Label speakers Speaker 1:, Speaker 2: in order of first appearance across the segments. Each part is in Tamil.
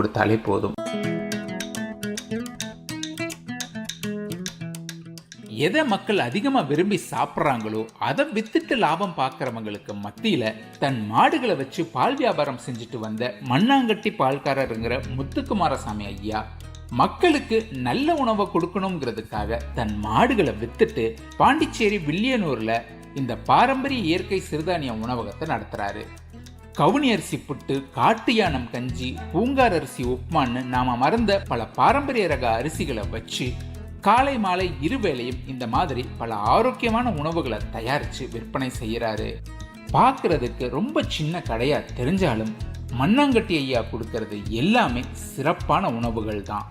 Speaker 1: கொடுத்தாலே போதும். எதை மக்கள் அதிகமாக விரும்பி சாப்பிட்றாங்களோ அதை வித்துட்டு லாபம் பார்க்குறவங்களுக்கு மத்தியில் தன் மாடுகளை வச்சு பால் வியாபாரம் செஞ்சுட்டு வந்த மண்ணாங்கட்டி பால்காரருங்கிற முத்துக்குமாரசாமி ஐயா மக்களுக்கு நல்ல உணவை கொடுக்கணுங்கிறதுக்காக தன் மாடுகளை வித்துட்டு பாண்டிச்சேரி வில்லியனூரில் இந்த பாரம்பரிய இயற்கை சிறுதானிய உணவகத்தை நடத்துகிறாரு கவுனி அரிசி புட்டு காட்டு யானம் கஞ்சி பூங்கார் அரிசி உப்மான்னு நாம மறந்த பல பாரம்பரிய ரக அரிசிகளை வச்சு காலை மாலை இருவேளையும் இந்த மாதிரி பல ஆரோக்கியமான உணவுகளை தயாரித்து விற்பனை செய்கிறாரு பார்க்கறதுக்கு ரொம்ப சின்ன கடையா தெரிஞ்சாலும் மண்ணாங்கட்டி ஐயா கொடுக்கறது எல்லாமே சிறப்பான உணவுகள் தான்.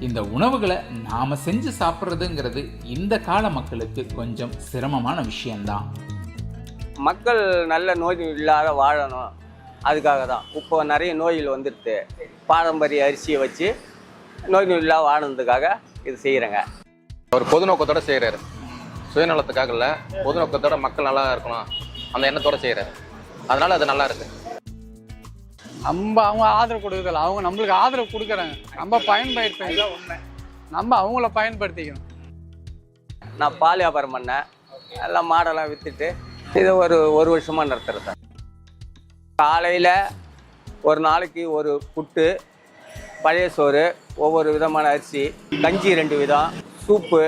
Speaker 1: இந்த உணவுகளை நாம செஞ்சு சாப்பிட்றதுங்கிறது இந்த கால மக்களுக்கு கொஞ்சம் சிரமமான விஷயம்தான்.
Speaker 2: மக்கள் நல்ல நோய் இல்லாத வாழணும். அதுக்காக தான் இப்போ நிறைய நோய்கள் வந்துடுது. பாரம்பரிய அரிசியை வச்சு நோய் நொடி இல்லாத வாழணுன்றதுக்காக இது செய்கிறேங்க
Speaker 3: அவர் பொது நோக்கத்தோட செய்கிறாரு சுயநலத்துக்காக இல்லை பொது நோக்கத்தோட மக்கள் நல்லா இருக்கணும். அந்த எண்ணத்தோட செய்கிறாரு அதனால அது நல்லா இருக்கு.
Speaker 4: நம்ம அவங்க ஆதரவு கொடுக்குறதில்ல. அவங்க நம்மளுக்கு ஆதரவு கொடுக்குறாங்க. நம்ம பயன்படுத்த நம்ம அவங்கள பயன்படுத்திக்கணும்.
Speaker 2: நான் பால் வியாபாரம் பண்ணேன். எல்லாம் மாடெல்லாம் விற்றுட்டு இதை ஒரு ஒரு வருஷமாக நடத்துகிறேன் காலையில் ஒரு நாளைக்கு ஒரு புட்டு பழைய சோறு ஒவ்வொரு விதமான அரிசி கஞ்சி ரெண்டு விதம் சூப்பு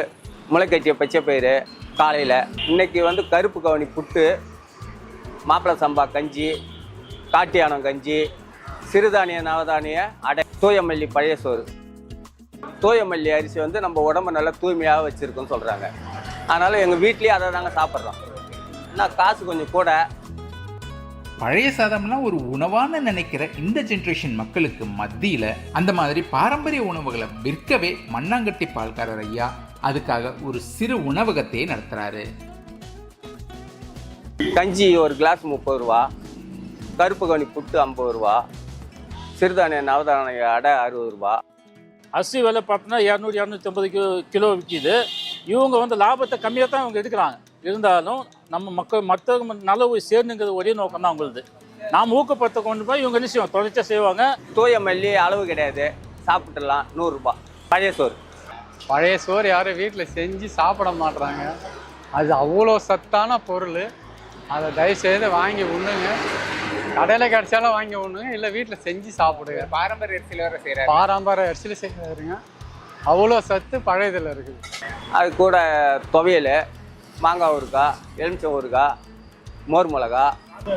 Speaker 2: முளைக்கட்டிய பச்சைப்பயிறு காலையில். இன்னைக்கு வந்து கருப்பு கவனி புட்டு மாப்பிள்ளை சம்பா கஞ்சி காட்டியானம் கஞ்சி சிறுதானிய நவதானிய அடை தூயமல்லி பழைய சோறு. தூயமல்லி அரிசி வந்து நம்ம உடம்ப நல்லா தூய்மையாக வச்சுருக்குன்னு சொல்கிறாங்க அதனால் எங்கள் வீட்லேயே அதை நாங்கள் சாப்பிட்றோம். ஆனால் காசு கொஞ்சம் கூட
Speaker 1: பழைய சாதம்லாம் ஒரு உணவான நினைக்கிற இந்த ஜென்ரேஷன் மக்களுக்கு மத்தியில் அந்த மாதிரி பாரம்பரிய உணவுகளை விற்கவே மண்ணாங்கட்டி பால்காரர் ஐயா அதுக்காக ஒரு சிறு உணவகத்தையே நடத்துறாரு.
Speaker 2: கஞ்சி ஒரு கிளாஸ் முப்பது ரூபா கருப்பு கவனி புட்டு ஐம்பது ரூபா சிறுதானிய நவதானிய அடை அறுபது ரூபா.
Speaker 5: அரிசி விலை பார்த்தோன்னா இரநூறு இரநூத்தி ஐம்பது கிலோ கிலோ விற்கிது இவங்க வந்து லாபத்தை கம்மியாக தான் இவங்க எடுக்கிறாங்க. இருந்தாலும் நம்ம மக்கள் மற்றவங்க நலவு சேரணுங்கிறது ஒரே நோக்கம் தான் அவங்களுது. நாம் ஊக்கப்படுத்த கொண்டு போய் இவங்க என்ன செய்வாங்க? தொடர்ச்சியாக செய்வாங்க.
Speaker 2: தூயமல்லி அளவு கிடையாது. சாப்பிட்டுலாம் நூறுரூபா பழைய சோறு.
Speaker 4: பழைய சோறு யாரும் வீட்டில் செஞ்சு சாப்பிட மாட்றாங்க. அது அவ்வளோ சத்தான பொருள். அதை தயவுசெய்து வாங்கி உண்ணுங்க. கடையில் கிடைச்சாலும் வாங்கி உண்ணுங்க. இல்லை வீட்டில் செஞ்சு சாப்பிடுங்க.
Speaker 1: பாரம்பரிய அரிசியில் வேற செய்கிறாரு
Speaker 4: பாரம்பரிய அரிசியில் செய்யாருங்க அவ்வளோ சத்து பழையதில் இருக்குது.
Speaker 2: அது கூட துவையல். மாங்காய் ஊறுகாய் எலுமிச்சம் ஊறுகாய் மோர் மிளகா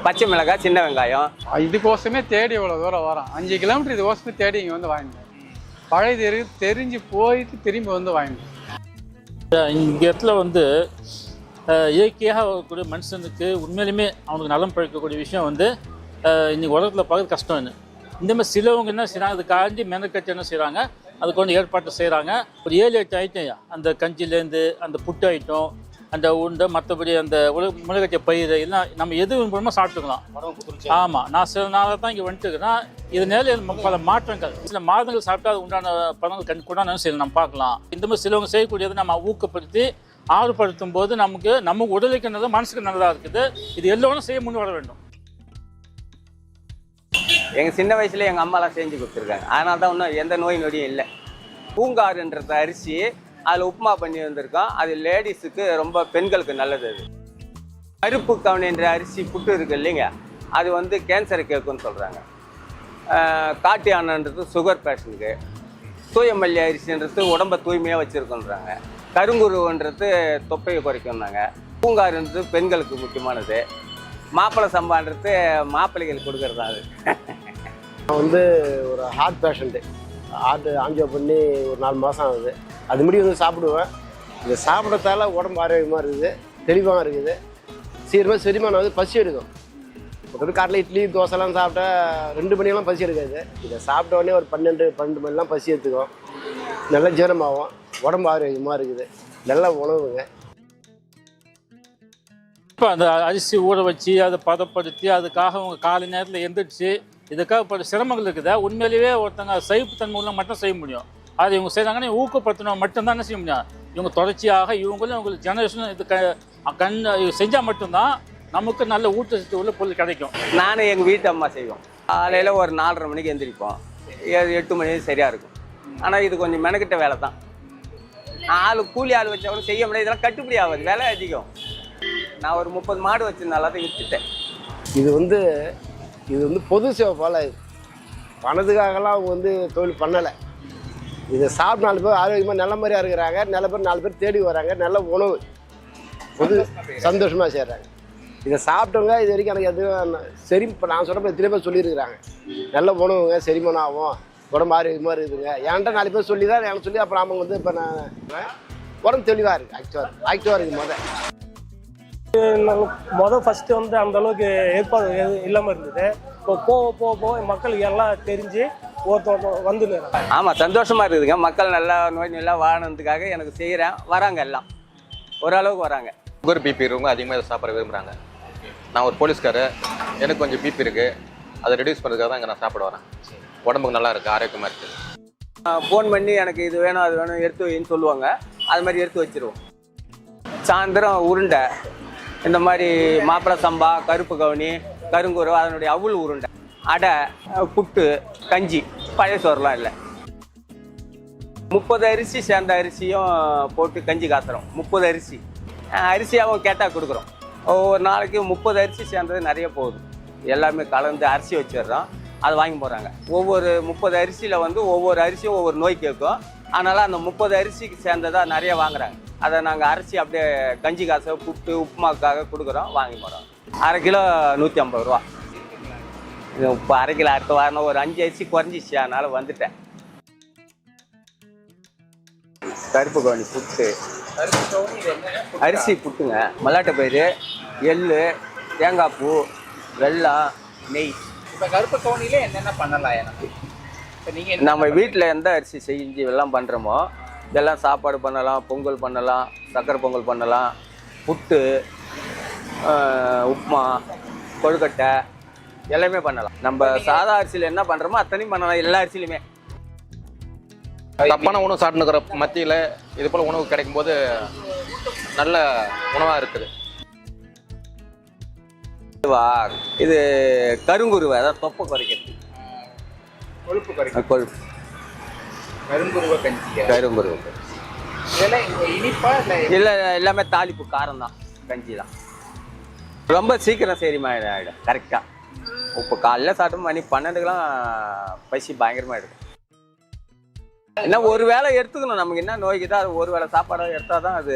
Speaker 2: பச்சை மிளகாய் சின்ன வெங்காயம்.
Speaker 4: இதுக்கோசமே தேடி இவ்வளோ தூரம் வரோம். அஞ்சு கிலோமீட்டர் இதுக்கோசமே தேடி இங்கே வந்து வாங்கினோம் பழையது இருக்கு தெரிஞ்சு போயிட்டு திரும்பி வந்து வாங்கினோம்
Speaker 5: இந்த இடத்துல வந்து இயற்கையாக இருக்கக்கூடிய மனுஷனுக்கு உண்மையிலுமே அவனுக்கு நலம் பழிக்கக்கூடிய விஷயம் வந்து அஹ், இன்னைக்கு உலகத்தில் பார்க்கறது கஷ்டம் என்ன இந்த மாதிரி சிலவங்க என்ன செய்கிறாங்க அதுக்காண்டி மெனக்கட்டு என்ன செய்கிறாங்க அதுக்கு வந்து ஏற்பாடு செய்கிறாங்க ஒரு ஏழு எட்டு ஐட்டம் அந்த கஞ்சிலேருந்து அந்த புட்டு ஐட்டம் அந்த உண்டை மற்றபடி அந்த உல முளைக்கட்டிய பயிர் எல்லாம் நம்ம எது விரும்பணுமோ சாப்பிட்டுக்கலாம். ஆமாம் நான் சில நாளாக தான் இங்கே வந்துட்டுக்கிறேன் இதனால பல மாற்றங்கள். சில மாதங்கள் சாப்பிட்டா அது உண்டான பலன்கள் கண் கூட சில நம்ம பார்க்கலாம். இந்த மாதிரி சிலவங்க செய்யக்கூடியதை நம்ம ஊக்கப்படுத்தி ஆர்வப்படுத்தும் போது நமக்கு நம்ம உடலுக்கு நல்லது மனசுக்கு நல்லதாக இருக்குது. இது எல்லோரும் செய்ய முன் வர வேண்டும்.
Speaker 2: எங்கள் சின்ன வயசுல எங்கள் அம்மாலாம் செஞ்சு கொடுத்துருக்காங்க. அதனால தான் இன்னும் எந்த நோய் நொடியும் இல்லை. பூங்காறுன்றது அரிசி அதில் உப்புமா பண்ணி வந்திருக்கோம் அது லேடிஸுக்கு ரொம்ப பெண்களுக்கு நல்லது அது. கருப்பு கவனின்ற அரிசி புட்டு இருக்கு இல்லைங்க. அது வந்து கேன்சரை கேட்கும்னு சொல்கிறாங்க காட்டு யானைன்றது சுகர் பேஷண்ட்டுக்கு தூயமல்லி அரிசின்றது உடம்ப தூய்மையாக வச்சுருக்கோன்றாங்க. கருங்குருவன்றது தொப்பையை குறைக்கும்னாங்க. பூங்காருன்றது பெண்களுக்கு முக்கியமானது. மாப்பிள்ளை சம்பான்றது மாப்பிள்ளைகள் கொடுக்கறது தான் அது.
Speaker 6: நான் வந்து ஒரு ஹார்ட் பேஷண்ட்டு ஆட்டு ஆஞ்சியோ பண்ணி ஒரு நாலு மாதம் ஆகுது. அது முடி வந்து சாப்பிடுவேன். இதை சாப்பிட்றதால உடம்பு ஆரோக்கியமாக இருக்குது தெளிவாக இருக்குது. சீக்கிரமாக செரிமானம் வந்து பசி எடுக்கும். மற்றபடி காலையில் இட்லி தோசைலாம் சாப்பிட்டா ரெண்டு மணியெல்லாம் பசி எடுக்காது. இதை சாப்பிட்ட உடனே ஒரு பன்னெண்டு பன்னெண்டு மணிலாம் பசி எடுத்துக்கும். நல்ல ஜீரணமாகும். உடம்பு ஆரோக்கியமாக இருக்குது. நல்ல உணவுங்க.
Speaker 5: இப்போ அந்த அரிசி ஊற வச்சு அதை பதப்படுத்தி அதுக்காக அவங்க காலை நேரத்தில் எந்திரிச்சு இதுக்காக பல சிரமங்கள் இருக்குதா. உண்மையிலேயே ஒருத்தங்க சைப்புத்தன்மை உள்ள மட்டும் செய்ய முடியும். அது இவங்க செய்கிறாங்கன்னா ஊக்கப்படுத்தினா மட்டும்தான் என்ன செய்ய முடியும். இவங்க தொடர்ச்சியாக இவங்களும் இவங்களுக்கு ஜெனரேஷன் இது க கண் செஞ்சால் மட்டும்தான் நமக்கு நல்ல ஊட்டச்சத்து உள்ள பொருள் கிடைக்கும்.
Speaker 2: நானும் எங்கள் வீட்டு அம்மா செய்வோம். காலையில் ஒரு நாலரை மணிக்கு எந்திரிப்போம். எட்டு மணி சரியாக இருக்கும். ஆனால் இது கொஞ்சம் மெனக்கிட்ட வேலை தான். ஆள் கூலி ஆள் வச்சவங்க செய்ய முடியாது. இதெல்லாம் கட்டுப்படி ஆகாது. விலை அதிகம். நான் ஒரு முப்பது மாடு வச்சிருந்தாலும் அதை விற்றுட்டேன்
Speaker 6: இது வந்து இது வந்து பொது சேவை போல இது. பணத்துக்காகலாம் அவங்க வந்து தொழில் பண்ணலை. இதை சாப்பிட்டு நாலு பேர் ஆரோக்கியமாக நல்ல மாதிரியா இருக்கிறாங்க. நல்ல பேர் நாலு பேர் தேடி வராங்க. நல்ல உணவு. பொது சந்தோஷமாக செய்கிறாங்க இதை சாப்பிட்டவங்க இது வரைக்கும் எனக்கு எதுவும் சரி இப்போ நான் சொல்கிறப்ப எத்தனை பேர் சொல்லியிருக்கிறாங்க. நல்ல உணவுங்க செரிமானம் ஆகும். உடம்பு ஆரோக்கியமாக இருக்குதுங்க. என்கிட்ட நாலு பேர் சொல்லி தான் எனக்கு சொல்லி அப்புறம் அவங்க வந்து இப்போ நான் உடம்பு தெளிவாக இருக்குது ஆக்டிவாக ஆக்டிவாக இருக்குது முதல்.
Speaker 7: மொதல் ஃபஸ்ட்டு வந்து அந்த அளவுக்கு ஏற்பாடு எதுவும் இல்லாமல் இருந்தது. இப்போ போக போக போக மக்களுக்கு எல்லாம் தெரிஞ்சு ஒருத்தர் வந்துன்னு
Speaker 2: ஆமாம் சந்தோஷமாக இருக்குதுங்க. மக்கள் நல்லா நோய் நல்லா வாழணுன்றதுக்காக எனக்கு செய்கிறேன் வராங்க எல்லாம். ஓரளவுக்கு வராங்க.
Speaker 3: சுகர் பிபி இருக்கவங்க அதிகமாக இதை சாப்பிட விரும்புகிறாங்க நான் ஒரு போலீஸ்காரு எனக்கு கொஞ்சம் பிபி இருக்குது அதை ரெடியூஸ் பண்ணுறதுக்காக தான் இங்கே நான் சாப்பிட வரேன். உடம்புக்கு நல்லா இருக்குது ஆரோக்கியமாக இருக்குது
Speaker 2: ஃபோன் பண்ணி எனக்கு இது வேணும் அது வேணும் எடுத்து வைன்னு சொல்லுவாங்க. அது மாதிரி எடுத்து வச்சிருவோம். சாயந்தரம் உருண்டை. இந்த மாதிரி மாப்பிளை சம்பா கருப்பு கவுனி கருங்குரு அதனுடைய அவுள் உருண்டை அடை புட்டு கஞ்சி பழைய சோறுலாம் இல்லை. முப்பது அரிசி சேர்ந்த அரிசியும் போட்டு கஞ்சி காத்துறோம். முப்பது அரிசி. அரிசியாகவும் கேட்டால் கொடுக்குறோம். ஒவ்வொரு நாளைக்கு முப்பது அரிசி சேர்ந்தது நிறைய போகுது. எல்லாமே கலந்து அரிசி வச்சிடுறோம். அதை வாங்கி போகிறாங்க ஒவ்வொரு முப்பது அரிசியில் வந்து ஒவ்வொரு அரிசியும் ஒவ்வொரு நோய் கேட்கும். அதனால் அந்த முப்பது அரிசிக்கு சேர்ந்ததாக நிறைய வாங்குறாங்க. அதை நாங்கள் அரிசி அப்படியே கஞ்சி காசை புட்டு உப்புமாக்காக கொடுக்குறோம் வாங்கி போகிறோம் அரை கிலோ நூற்றி ஐம்பது ரூபா. இது இப்போ அரை கிலோ அடுத்த வாரம் ஒரு அஞ்சு அரிசி குறைஞ்சிச்சு அதனால வந்துட்டேன். கருப்பு கவனி புட்டு. அரிசி புட்டுங்க. மல்லாட்டை பயிறு எள்ளு தேங்காய் பூ வெல்லம் நெய்.
Speaker 1: இப்ப கருப்பு கவுனில என்னென்ன பண்ணலாம் எனக்கு?
Speaker 2: நம்ம வீட்டில் எந்த அரிசி செஞ்சு எல்லாம் பண்ணுறோமோ இதெல்லாம் சாப்பாடு பண்ணலாம் பொங்கல் பண்ணலாம் சக்கரை பொங்கல் பண்ணலாம். புட்டு ஆஹ், உப்புமா கொழுக்கட்டை எல்லாமே பண்ணலாம். நம்ம சாதா அரிசியில் என்ன பண்ணுறோமோ அத்தனையும் பண்ணலாம் எல்லா அரிசிலையுமே
Speaker 3: தப்பான உணவு சாப்பிட்டுக்கிற மத்தியில் இது போல் உணவு கிடைக்கும் போது நல்ல உணவாக இருக்குது.
Speaker 2: இது கருங்குருவை அதான் தொப்பை குறைக்கிறது.
Speaker 1: கொழுப்பு குறைக்கும்
Speaker 2: அஹ், கொழுப்பு.
Speaker 1: கருங்குருவ கஞ்சி.
Speaker 2: கருங்குருவை
Speaker 1: இதெல்லாம் இனிப்பா இல்ல
Speaker 2: இல்லை எல்லாமே தாளிப்பு காரம் தான் கஞ்சி தான். ரொம்ப சீக்கிரம் சரிமா ஆகிடும் கரெக்டாக இப்போ காலைல சாப்பிட்டு மணி பன்னெண்டுக்கெல்லாம் பசி பயங்கரமாக எடுக்கும். என்ன ஒரு வேளை எடுத்துக்கணும் நமக்கு என்ன நோய்க்குதோ அது ஒரு வேளை சாப்பாடு எடுத்தால் தான் அது.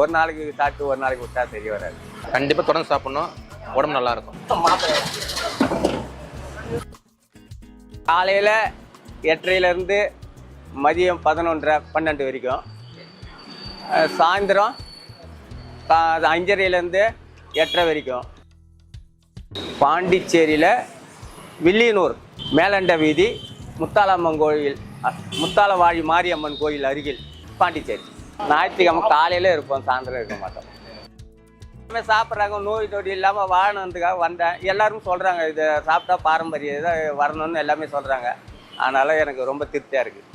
Speaker 2: ஒரு நாளைக்கு சாப்பிட்டு ஒரு நாளைக்கு விட்டா தெரிய வராது.
Speaker 3: கண்டிப்பாக தொடர்ந்து சாப்பிட்ணும் உடம்பு நல்லா இருக்கும்.
Speaker 2: காலையில் எட்டரையிலேருந்து மதியம் பதினொன்றரை பன்னெண்டு வரைக்கும். சாயந்தரம் அஞ்சரையிலேருந்து எட்டரை வரைக்கும். பாண்டிச்சேரியில் வில்லியனூர் மேலண்ட வீதி முத்தாலம்மன் கோயில் முத்தாலவாழி மாரியம்மன் கோயில் அருகில் பாண்டிச்சேரி. ஞாயிற்றுக்கிழமை காலையில் இருப்போம் சாயந்தரம் இருக்க மாட்டோம். எல்லாமே சாப்பிட்றாங்க நோய் நொடி இல்லாமல் வாழணுன்றதுக்காக வந்தேன். எல்லாரும் சொல்கிறாங்க இதை சாப்பிட்டா பாரம்பரிய இதை வரணும்னு எல்லாமே சொல்கிறாங்க அதனால் எனக்கு ரொம்ப திருப்தியாக இருக்குது